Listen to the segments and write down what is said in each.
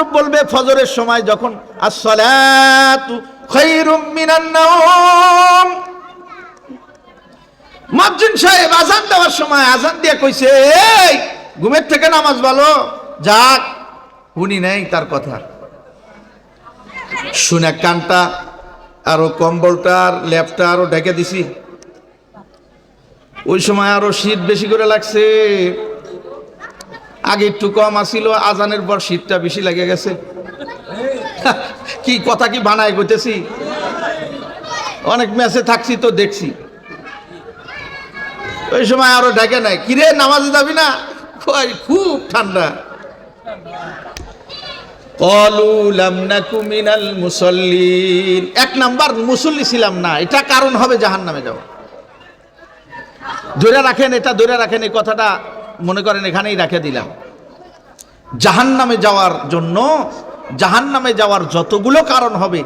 Group বলবে, ফজরের সময় যখন সাহেব আজান দেওয়ার সময় আজান দিয়ে কইছে ঘুমের থেকে নামাজ যাক শুনি নেই তার কথা। শুনে কানটা আরও কম্বলটা আর ল্যাপটা আরও ঢেকে দিছি। ওই সময় আরও শীত বেশি করে লাগছে। আগে একটু কম আসিল আজানের পর শীতটা বেশি লেগে গেছে। কি কথা কি বানায় গইতেছি অনেক ম্যাচে থাকছি তো দেখছি। ওই সময় আরও ডেকে নাই। কিরে, নামাজে যাবি না? খুব ঠান্ডা। এক নাম্বার মুসল্লি ছিলাম না, এটা কারণ হবে জাহান নামে যাওয়া। ধরে রাখেন, এটা ধরে রাখেন এই কথাটা। মনে করেন এখানেই রেখে দিলাম। জাহান নামে যাওয়ার জন্য জাহান নামে যাওয়ার যতগুলো কারণ হবে,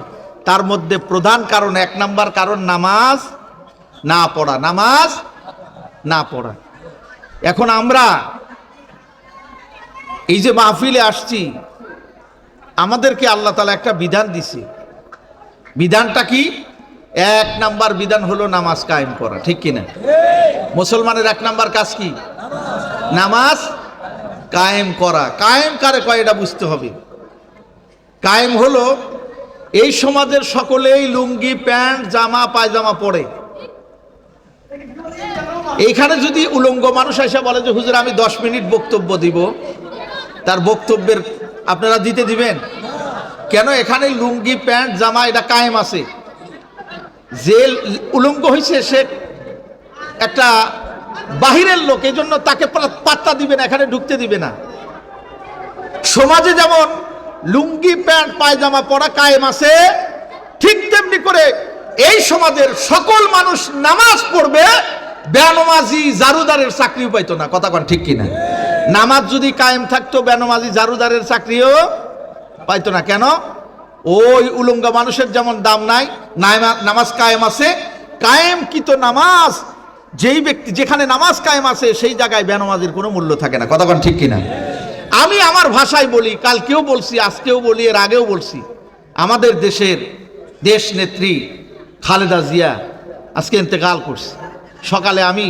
তার মধ্যে প্রধান কারণ, এক নাম্বার কারণ নামাজ, না পড়া। নামাজ, না পড়া। এখন আমরা এই যে মাহফিলে আসছি, আমাদেরকে আল্লাহ তালা একটা বিধান দিছে। বিধানটা কি? এক নাম্বার বিধান হলো নামাজ কায়েম করা, ঠিক কিনা? মুসলমানের এক নাম্বার কাজ কি? নামাজ কায়েম করা। কায়েম কারে কয় এটা বুঝতে হবে। কায়েম হলো এই সমাজের সকলেই লুঙ্গি, প্যান্ট, জামা, পায়জামা পরে। এইখানে যদি উলঙ্গ মানুষ এসে বলে যে, হুজুর, আমি দশ মিনিট বক্তব্য দিব। তার বক্তব্যের আপনারা দিতে দিবেন? কেন এখানে লুঙ্গি, প্যান্ট, জামা, এটা কায়েম আছে? যে উলঙ্গ হয়েছে সে একটা বাহিরের লোক এই জন্য তাকে পাত্তা দিবে না, এখানে ঢুকতে দিবে না। সমাজে যেমন লুঙ্গি, প্যান্ট, পায়জামা পরা কায়েম আছে, ঠিক তেমনি করে এই সমাজের সকল মানুষ নামাজ পড়বে, বেনমাজি জারুদারের চাকরিও পাইতো না। কথা কন ঠিক কিনা? নামাজ যদি কায়েম থাকতো, বেনমাজি জারুদারের চাকরিও পাইতো না। কেন? ওই উলঙ্গা মানুষের যেমন দাম নাই নামাজ কায়েম আছে। কায়েম কি তো নামাজ যেই ব্যক্তি যেখানে নামাজ কায়েম আছে, সেই জায়গায় বেনমাজির কোনো মূল্য থাকে না। কন ঠিক কিনা? আমি আমার ভাষায় বলি, কালকেও বলছি, আজকেও বলি, এর আগেও বলছি। আমাদের দেশের দেশ নেত্রী খালেদা জিয়া আজকে ইন্তেকাল করছে। সকালে আমি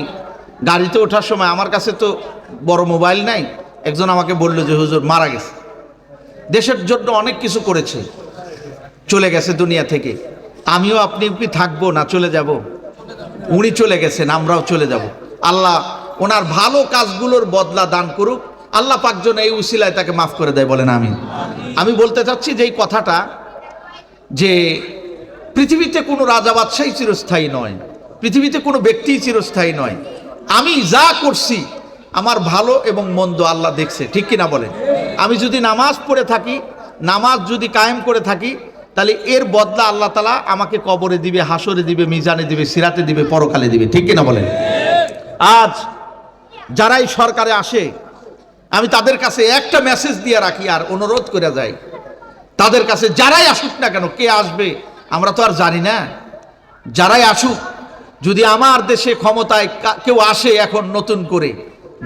গাড়িতে ওঠার সময় আমার কাছে তো বড় মোবাইল নাই, একজন আমাকে বলল যে, হুজুর, মারা গেছে। দেশের জন্য অনেক কিছু করেছে, চলে গেছে দুনিয়া থেকে। আমিও আপনি কি থাকব না চলে যাব? উনি চলে গেছেন, আমরাও চলে যাব। আল্লাহ ওনার ভালো কাজগুলোর বদলা দান করুক। আল্লাহ পাকজন এই উসিলায় তাকে মাফ করে দেয়, বলেন আমি আমি বলতে চাচ্ছি যে এই কথাটা যে পৃথিবীতে কোনো রাজা বাদশাহী চিরস্থায়ী নয়, পৃথিবীতে কোনো ব্যক্তিই চিরস্থায়ী নয়। আমি যা করছি, আমার ভালো এবং মন্দ আল্লাহ দেখছে, ঠিক কিনা বলেন? আমি যদি নামাজ পড়ে থাকি, নামাজ যদি কায়েম করে থাকি তাহলে এর বদলা আল্লাহ তালা আমাকে কবরে দিবে হাসরে দিবে, মিজানে দিবে, সিরাতে দিবে, পরকালে দিবে। ঠিক কিনা বলেন? আজ যারাই সরকারে আসে, আমি তাদের কাছে একটা মেসেজ দিয়ে রাখি আর অনুরোধ করে যাই। তাদের কাছে যারাই আসুক না কেন, কে আসবে আমরা তো আর জানি না। যারাই আসুক, যদি আমার দেশে ক্ষমতায় কেউ আসে এখন নতুন করে,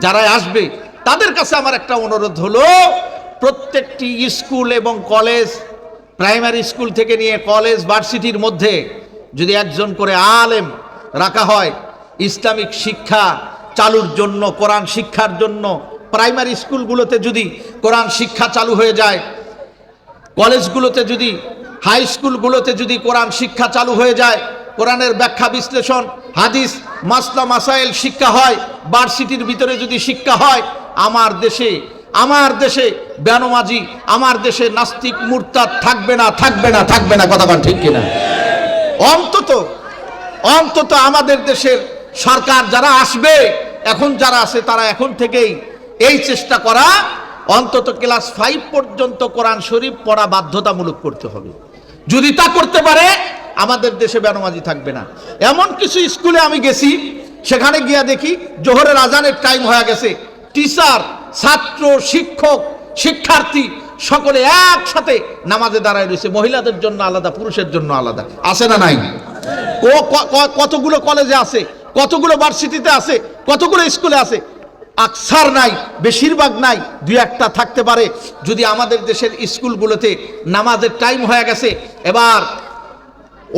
যারাই আসবে, তাদের কাছে আমার একটা অনুরোধ হলো, প্রত্যেকটি স্কুল এবং কলেজ প্রাইমারি স্কুল থেকে নিয়ে কলেজ, ভার্সিটির মধ্যে যদি একজন করে আলেম রাখা হয়, ইসলামিক শিক্ষা চালুর জন্য, কোরআন শিক্ষার জন্য, প্রাইমারি স্কুলগুলোতে যদি কোরআন শিক্ষা চালু হয়ে যায়, কলেজগুলোতে যদি, হাই স্কুলগুলোতে যদি কোরআন শিক্ষা চালু হয়ে যায়, কোরআনের ব্যাখ্যা বিশ্লেষণ, হাদিস, মাসলা, মাসাইল শিক্ষা হয়, ভার্সিটির ভিতরে যদি শিক্ষা হয়, আমার দেশে আমার দেশে বেনমাজি, আমার দেশে নাস্তিক মুরতাদ থাকবে না থাকবে না থাকবে না, কথা বল ঠিক কিনা? অন্তত অন্তত আমাদের দেশের সরকার যারা আসবে, এখন যারা আছে তারা এখন থেকেই এই চেষ্টা করা, অন্তত ক্লাস ফাইভ পর্যন্ত কোরআন শরীফ পড়া বাধ্যতামূলক করতে হবে। যদি তা করতে পারে, আমাদের দেশে বেনমাজি থাকবে না। এমন কিছু স্কুলে আমি গেছি, সেখানে গিয়া দেখি, জোহরের আজানের টাইম হয়ে গেছে। টিচার, ছাত্র, শিক্ষক শিক্ষার্থী সকলে একসাথে নামাজে দাঁড়ায় রয়েছে। মহিলাদের জন্য আলাদা, পুরুষের জন্য আলাদা। আছে না নাই? ও কতগুলো কলেজে আছে? কতগুলো ভার্সিটিতে আছে? কতগুলো স্কুলে আছে? আকসার নাই, বেশিরভাগ নাই, দুই একটা থাকতে পারে। যদি আমাদের দেশের স্কুলগুলোতে নামাজের টাইম হয়ে গেছে, এবার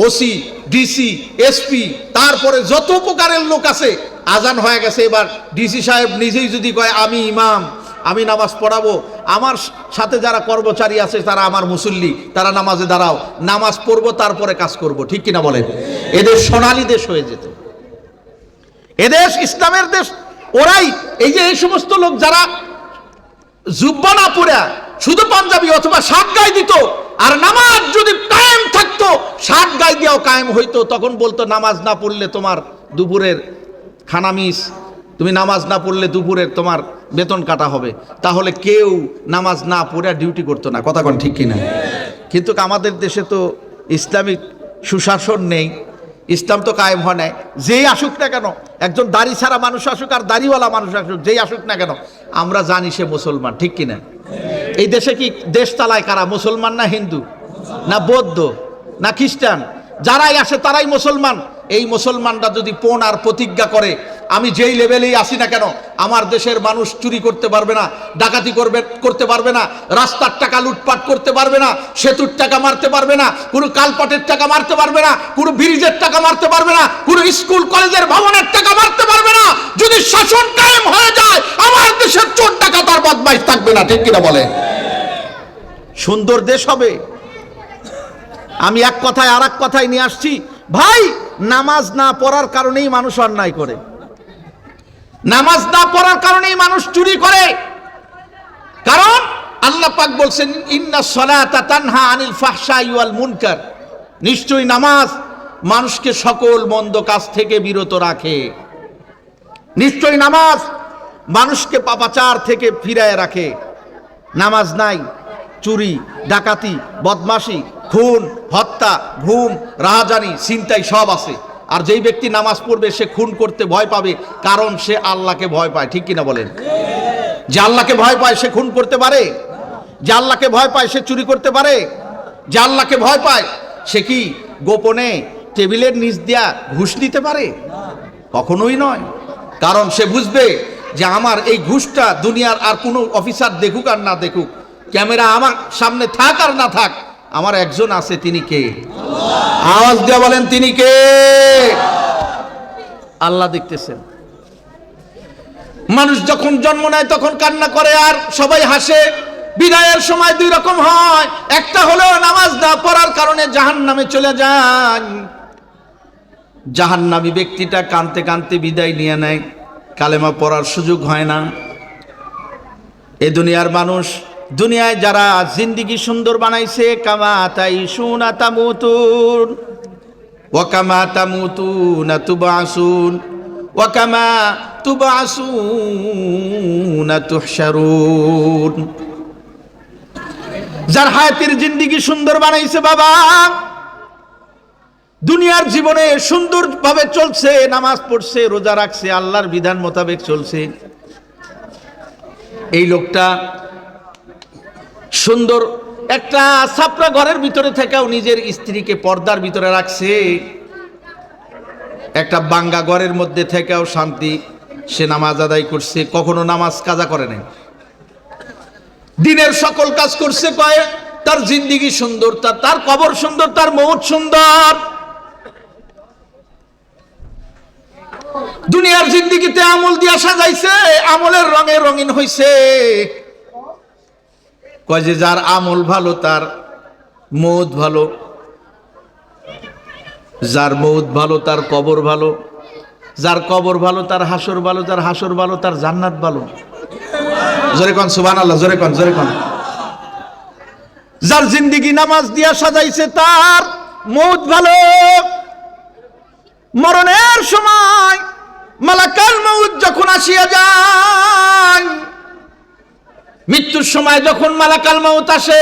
ওসি ডিসি এসপি তারপরে যত প্রকারের লোক আছে, আজান হয়ে গেছে। এবার ডিসি সাহেব নিজেই যদি কয়, আমি ইমাম আমি নামাজ পড়াবো। আমার সাথে যারা কর্মচারী আছে, তারা আমার মুসল্লি, তারা নামাজে দাঁড়াও। নামাজ পড়ব, তারপরে কাজ করব। ঠিক কিনা বলেন? এদের সোনালী দেশ হয়ে যেত। এদেশ, ইসলামের দেশ, ওরাই এই যে এই সমস্ত লোক যারা জুব্বা পড়া, শুধু পাঞ্জাবি অথবা শার্ট গায়ে দিত, আর নামাজ যদি কায়েম থাকতো, শার্ট গায়ে দিয়েও কায়েম হইতো, তখন বলতো, নামাজ না পড়লে তোমার দুপুরের খানা মিস তুমি নামাজ না পড়লে দুপুরের তোমার বেতন কাটা হবে, তাহলে কেউ নামাজ না পড়ে ডিউটি করতো না। কথা কোন ঠিক কিনা? কিন্তু আমাদের দেশে তো ইসলামিক সুশাসন নেই, ইসলাম তো কায়েম হয় নাই। যেই আসুক না কেন, একজন দাড়ি ছাড়া মানুষ আসুক আর দাড়িওয়ালা মানুষ আসুক, যেই আসুক না কেন, আমরা জানি সে মুসলমান, ঠিক কিনা? এই দেশে কি দেশ চালায় কারা, মুসলমান না হিন্দু, না বৌদ্ধ, না খ্রিস্টান? যারাই আসে তারাই মুসলমান। এই মুসলমানরা যদি পণ আর প্রতিজ্ঞা করে, আমি যেই লেভেলেই আসি না কেন, আমার দেশের মানুষ চুরি করতে পারবে না, ডাকাতি করবে, করতে পারবে না, রাস্তার টাকা লুটপাট করতে পারবে না, সেতুর টাকা মারতে পারবে না, কোনো কালপাটের টাকা মারতে পারবে না, কোনো ব্রিজের টাকা মারতে পারবে না, কোনো স্কুল, কলেজের ভবনের টাকা মারতে পারবে না, যদি শাসন কায়েম হয়ে যায়, আমার দেশের চোর টাকা তার বদমাইশ থাকবে না, ঠিক কিনা বলে? সুন্দর দেশ হবে। আমি এক কথায় আর কথায় নিয়ে আসছি ভাই, নামাজ না পড়ার কারণেই মানুষ অন্যায় করে। নামাজ না পড়ার কারণেই মানুষ চুরি করে। কারণ আল্লাহ পাক বলছেন, ইন্না সলাতা তানহা আনিল ফাহশাই ওয়াল মুনকার। নিশ্চয়ই নামাজ মানুষকে সকল মন্দ কাজ থেকে বিরত রাখে। নিশ্চয়ই নামাজ মানুষকে পাপাচার থেকে ফিরায় রাখে। নামাজ নাই। চুরি, ডাকাতি, বদমাশি, খুন, হত্যা, ঘুম, রাহাজানি চিন্তাই সব আছে। আর যেই ব্যক্তি নামাজ পড়বে, সে খুন করতে ভয় পাবে, কারণ সে আল্লাহকে ভয় পায়। ঠিক কিনা বলেন? যে আল্লাহকে ভয় পায়, সে খুন করতে পারে। যে আল্লাহকে ভয় পায়, সে চুরি করতে পারে। যে আল্লাহকে ভয় পায়, সে কি গোপনে টেবিলের নিচ দিয়া ঘুষ নিতে পারে? কখনোই নয়। কারণ সে বুঝবে যে আমার এই ঘুষটা দুনিয়ার আর কোনো অফিসার দেখুক আর না দেখুক ক্যামেরা আমার সামনে থাক আর না থাক, আমার একজন আছে, তিনি কে? আওয়াজ দেওয়া বলেন, তিনি কে? আল্লাহ দেখতেছেন। মানুষ যখন জন্ম নেয়, তখন কান্না করে আর সবাই হাসে। বিদায়ের সময় দুই রকম হয়। একটা হলো নামাজ না পড়ার কারণে জাহান নামে চলে যান। জাহান্নামী ব্যক্তিটা কানতে কানতে বিদায় নিয়ে নেয়। কালেমা পড়ার সুযোগ হয় না। এ দুনিয়ার মানুষ দুনিয়ায় যারা জিন্দিগি সুন্দর বানাইছে, কামা তাই সুনা তামুতুন ওয়াকামা তামুতুন তুবাসুন ওয়াকামা তুবাসুন তুহশারুন। যার হায়াতের জিন্দিগি সুন্দর বানাইছে বাবা, দুনিয়ার জীবনে সুন্দরভাবে চলছে, নামাজ পড়ছে, রোজা রাখছে, আল্লাহর বিধান মোতাবেক চলছে। এই লোকটা সুন্দর। একটা ছাপড়া ঘরের ভিতরে থেকেও নিজের স্ত্রীকে পর্দার ভিতরে রাখছে। একটা বাঙ্গা ঘরের মধ্যে থেকেও শান্তি, সে নামাজ আদায় করছে, কখনো নামাজ কাজা করে নাই। দিনের সকল কাজ করছে কয়ে, তার জিন্দিগি সুন্দর, তার তার কবর সুন্দর, তার মৌত সুন্দর। দুনিয়ার জিন্দিগিতে আমল দিয়া সাজাইছে, আমলের রঙে রঙিন হইছে। কয় যে যার আমল ভালো, তার মৌত ভালো। যার মৌত ভালো, তার কবর ভালো। যার কবর ভালো, তার হাসর ভালো, যার হাসর ভালো, তার জান্নাত ভালো। জোরে কন সুবান আল্লাহ জোরে কন জোরে কন। যার জিন্দিগি নামাজ দিয়া সাজাইছে, তার মৌত ভালো। মরণের সময় মালাকাল মৌত যখন আসিয়া যায় মৃত্যুর সময় যখন মালাকাল মাউত আসে